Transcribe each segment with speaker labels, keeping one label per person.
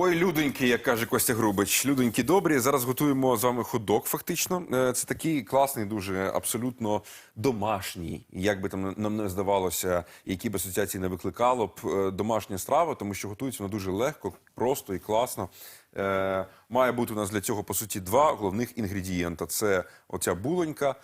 Speaker 1: Ой, людоньки, як каже Костя Грубич, людоньки добрі. Зараз готуємо з вами ходок. Фактично, Е, це такий класний, дуже абсолютно домашній. Як би там нам не здавалося, які б асоціації не викликало б е, домашня страва, тому що готується вона дуже легко, просто і класно. Е, має бути у нас для цього по суті два головних інгредієнта: це оця булонька,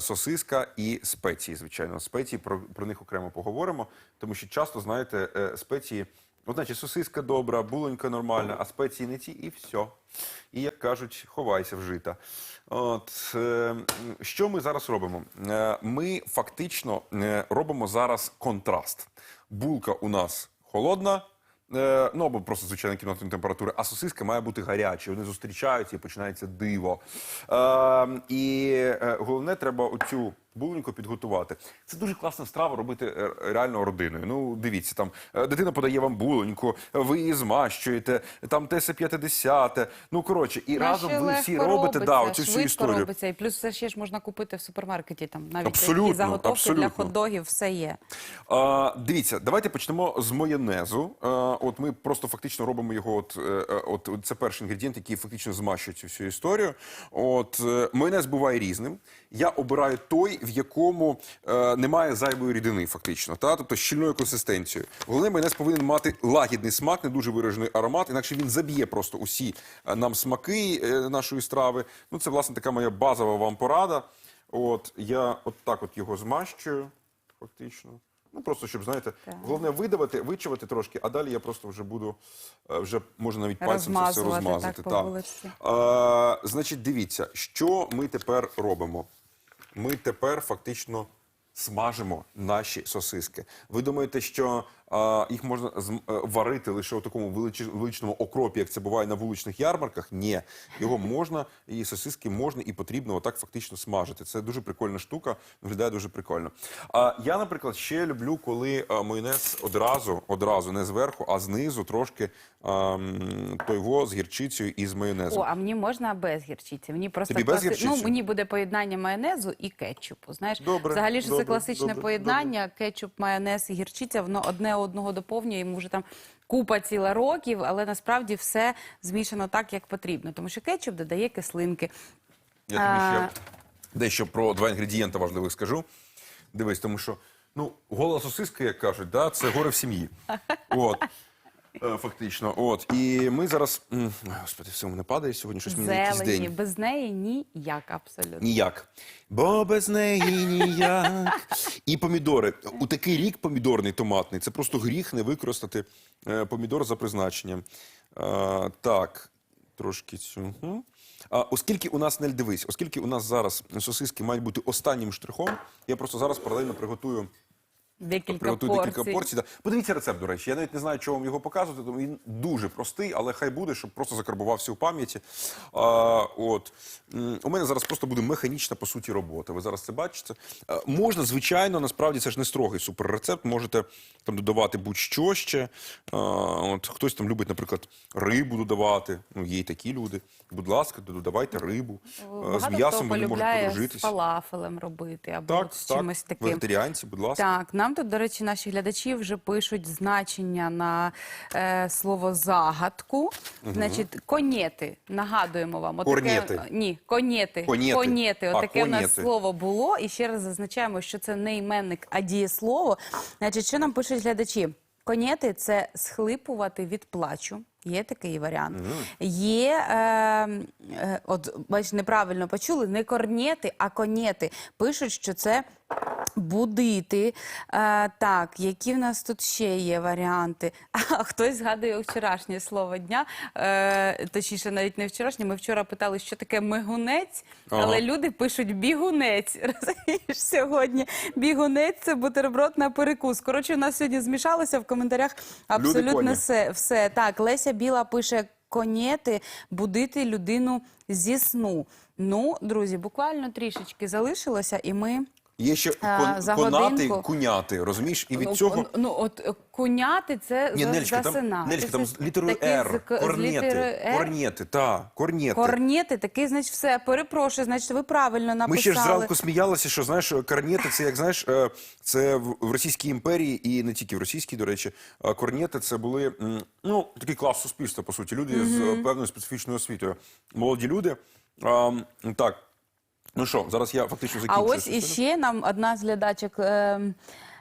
Speaker 1: сосиска і спеції. Звичайно, спеції про, про них окремо поговоримо, тому що часто знаєте, спеції. От, значить, сосиска добра, булонька нормальна, а спеції не ті, і все. І, як кажуть, ховайся в жита. От, е, що ми зараз робимо? Е, ми фактично е, робимо зараз контраст. Булка у нас холодна, е, ну або просто звичайна кімнатної температури, а сосиска має бути гарячою. Вони зустрічаються і починається диво. Е, і е, головне, треба оцю булоньку підготувати. Це дуже класна страва робити е, реально родиною. Ну, дивіться, там е, дитина подає вам булоньку, ви її змащуєте, там теся 50. Ну коротше, і разом ви всі робите да, оцю всю історію.
Speaker 2: робиться. І плюс це ще ж можна купити в супермаркеті. Там навіть
Speaker 1: Абсолютно,
Speaker 2: такі заготовки
Speaker 1: абсолютно.
Speaker 2: для хот-догів, все є.
Speaker 1: А, дивіться, давайте почнемо з майонезу. А, от ми просто фактично робимо його. От, е, е, от це перший інгредієнт, який фактично змащує цю всю історію. От майонез буває різним. Я обираю той, в якому е, немає зайвої рідини, фактично, та тобто щільною консистенцією. Головне, майонез повинен мати лагідний смак, не дуже виражений аромат, інакше він заб'є просто усі е, нам смаки е, нашої страви. Ну це власне така моя базова вам порада. От я от так от його змащую, фактично. Ну просто щоб знаєте, головне видавати, вичавити трошки, а далі я просто вже буду е, вже можна навіть пальцем це все
Speaker 2: Розмазувати,
Speaker 1: розмазати.
Speaker 2: так, по вулиці.
Speaker 1: А, значить, дивіться, що ми тепер робимо. Ми тепер фактично смажимо наші сосиски. Ви думаєте, що їх можна е, варити лише у такому велич- величному окропі, як це буває на вуличних ярмарках? Ні, його можна, і сосиски можна і потрібно отак фактично смажити. Це дуже прикольна штука, виглядає дуже прикольно. А я, наприклад, ще люблю, коли майонез одразу, одразу не зверху, а знизу трошки а, м, з гірчицею і з майонезом.
Speaker 2: О, а мені можна без гірчиці. Мені просто
Speaker 1: Тобі без гірчиці?
Speaker 2: Ну, мені буде поєднання майонезу і кетчупу. Знаєш,
Speaker 1: Добре,
Speaker 2: взагалі що
Speaker 1: добре,
Speaker 2: це класичне
Speaker 1: добре,
Speaker 2: поєднання. Кетчуп, майонез і гірчиця, воно одне одного доповнює. Йому вже там купа ціла років, але насправді все змішано так, як потрібно. Тому що кетчуп додає кислинки.
Speaker 1: Я тобі ще дещо про два інгредієнти важливих скажу. Дивись, тому що ну, гола сосиска, як кажуть, да, це горе в сім'ї. От. Е, Фактично, от і ми зараз господи, все мене падає сьогодні. Щось мені якийсь
Speaker 2: Зелені,
Speaker 1: день.
Speaker 2: без неї ніяк абсолютно.
Speaker 1: Ніяк. Бо без неї ніяк. І помідори. У такий рік помідорний томатний. Це просто гріх не використати е, помідор за призначенням. Е, так, трошки цю. А, оскільки у нас не дивись, оскільки у нас зараз сосиски мають бути останнім штрихом, я просто зараз паралельно приготую.
Speaker 2: Декілька
Speaker 1: Приготую
Speaker 2: порцій.
Speaker 1: декілька порцій. Да. Подивіться рецепт, до речі. Я навіть не знаю, чого вам його показувати, тому він дуже простий, але хай буде, щоб просто закарбувався у пам'яті. А, от. М, У мене зараз просто буде механічна, по суті, робота. Ви зараз це бачите. А, можна, звичайно, насправді це ж не строгий суперрецепт. Можете там додавати будь-що ще. А, от, хтось там любить, наприклад, рибу додавати. Ну, є й такі люди. Будь ласка, додавайте рибу. А, з
Speaker 2: Багато
Speaker 1: м'ясом вони можуть
Speaker 2: полюбляє з
Speaker 1: подружитись.
Speaker 2: фалафелем робити або
Speaker 1: Так,
Speaker 2: з
Speaker 1: так,
Speaker 2: чимось таким.
Speaker 1: вегетаріанці, будь ласка.
Speaker 2: Так, нам тут, до речі, наші глядачі вже пишуть значення на е, слово загадку. Значить, конєти. Нагадуємо вам. Отаке-
Speaker 1: Корнєти.
Speaker 2: Ні, конєти.
Speaker 1: Конєти.
Speaker 2: Конєти.
Speaker 1: А,
Speaker 2: Отаке в нас
Speaker 1: конєти.
Speaker 2: слово було. І ще раз зазначаємо, що це не іменник, а дієслово. Значить, що нам пишуть глядачі? Конєти це схлипувати від плачу. Є такий варіант. Є, е, е, от бач, неправильно почули, не корнєти, а конєти. Пишуть, що це будити. Е, так, які в нас тут ще є варіанти? А хтось згадує вчорашнє слово дня, е, точніше, навіть не вчорашнє. Ми вчора питали, що таке мигунець,
Speaker 1: Ага.
Speaker 2: але люди пишуть бігунець. Розумієш, сьогодні бігунець це бутерброд на перекус. Коротше, у нас сьогодні змішалося в коментарях абсолютно все. все. Так, Леся Біла пише конєти, будити людину зі сну. Ну, друзі, буквально трішечки залишилося, і ми
Speaker 1: Є ще кон,
Speaker 2: за
Speaker 1: конати,
Speaker 2: годинку.
Speaker 1: куняти, розумієш? І від
Speaker 2: ну,
Speaker 1: цього...
Speaker 2: ну, от е, куняти це
Speaker 1: Ні,
Speaker 2: за-
Speaker 1: там, з літерою Р,
Speaker 2: з-
Speaker 1: корнети,
Speaker 2: літерою «Р».
Speaker 1: корнети, та, корнети.
Speaker 2: Корнети, такий, значить, все, перепрошую, значить, ви правильно написали.
Speaker 1: Ми ще ж зранку сміялися, що знаєш, корнети це як знаєш, е, це в Російській імперії і не тільки в Російській, до речі, корнети це були ну такий клас суспільства, по суті, люди з певною специфічною освітою. Молоді люди. Так. Ну що, зараз я фактично
Speaker 2: А ось іще нам одна з глядачок. Е,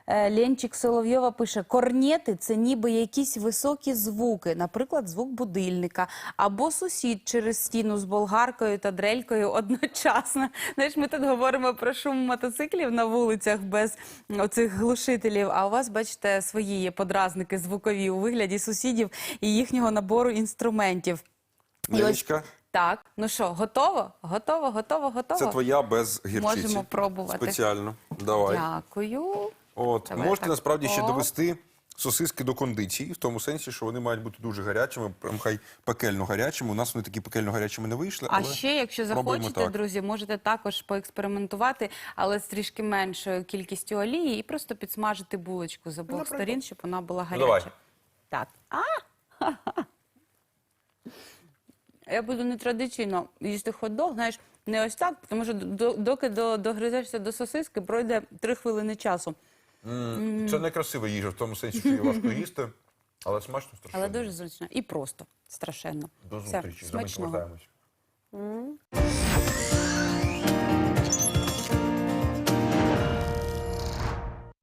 Speaker 2: е, Ленчик Соловйова пише: корнети це ніби якісь високі звуки, наприклад, звук будильника, або сусід через стіну з болгаркою та дрелькою одночасно. Знаєш, ми тут говоримо про шум мотоциклів на вулицях без оцих глушителів. А у вас, бачите, свої є подразники звукові у вигляді сусідів і їхнього набору інструментів.
Speaker 1: Нелечка,
Speaker 2: Так, ну що, готово? Готово, готово, готово.
Speaker 1: це твоя без гірчиці.
Speaker 2: Можемо пробувати.
Speaker 1: Спеціально. Давай.
Speaker 2: Дякую.
Speaker 1: От
Speaker 2: Давай
Speaker 1: можете
Speaker 2: так.
Speaker 1: насправді ще довести сосиски до кондиції, в тому сенсі, що вони мають бути дуже гарячими, прям хай пекельно гарячими. У нас вони такі пекельно гарячими не вийшли.
Speaker 2: А
Speaker 1: але
Speaker 2: ще, якщо
Speaker 1: пробуємо
Speaker 2: захочете,
Speaker 1: так.
Speaker 2: друзі, можете також поекспериментувати, але з трішки меншою кількістю олії і просто підсмажити булочку з обох
Speaker 1: Наприклад.
Speaker 2: сторін, щоб вона була
Speaker 1: Ну, давай.
Speaker 2: Так. А! Я буду нетрадиційно їсти хот-дог, знаєш, не ось так, тому що до- доки до- догризешся до сосиски, пройде три хвилини часу.
Speaker 1: Це не красива їжа, в тому сенсі, що її важко їсти, але смачно страшенно.
Speaker 2: Але дуже зручно і просто страшенно.
Speaker 1: До
Speaker 2: Все,
Speaker 1: зустрічі. За мить
Speaker 2: смачного.
Speaker 1: повертаємось.